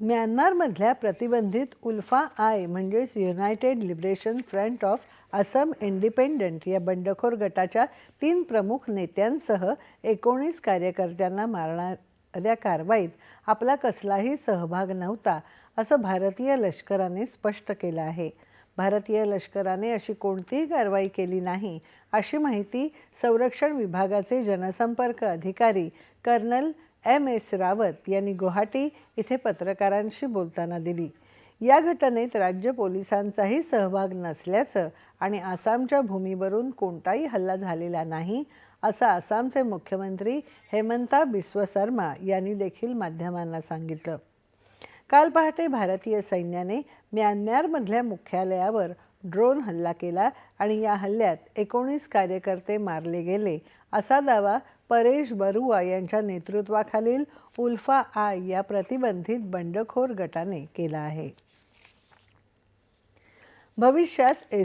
म्यानमारमधल्या प्रतिबंधित उल्फा आय म्हणजेच united liberation front of Assam independent या बंडखोर गटाच्या तीन प्रमुख नेत्यांसह एकोणीस कार्यकर्त्यांना मारणाऱ्या कारवाईत आपला कसलाही सहभाग नव्हता असं भारतीय लष्कराने स्पष्ट केलं आहे. भारतीय लष्कराने अशी कोणतीही कारवाई केली नाही अशी माहिती संरक्षण विभागाचे जनसंपर्क अधिकारी कर्नल एम एस रावत यांनी गुवाहाटी इथे पत्रकारांशी बोलताना दिली. या घटनेत राज्य पोलिसांचाही सहभाग नसल्याचं आणि आसामच्या भूमीवरून कोणताही हल्ला झालेला नाही असं आसामचे मुख्यमंत्री हेमंता बिस्व शर्मा यांनी देखील माध्यमांना सांगितलं. काल पहाटे भारतीय सैन्याने म्यानमारमधल्या मुख्यालयावर ड्रोन हल्ला केला आणि या हल्ल्यात एकोणीस कार्यकर्ते मारले गेले असा दावा परेश बरुआ यांच्या नेतृत्वाखालील उल्फा आय या प्रतिबंधित बंडखोर गटाने केला आहे. भविष्यात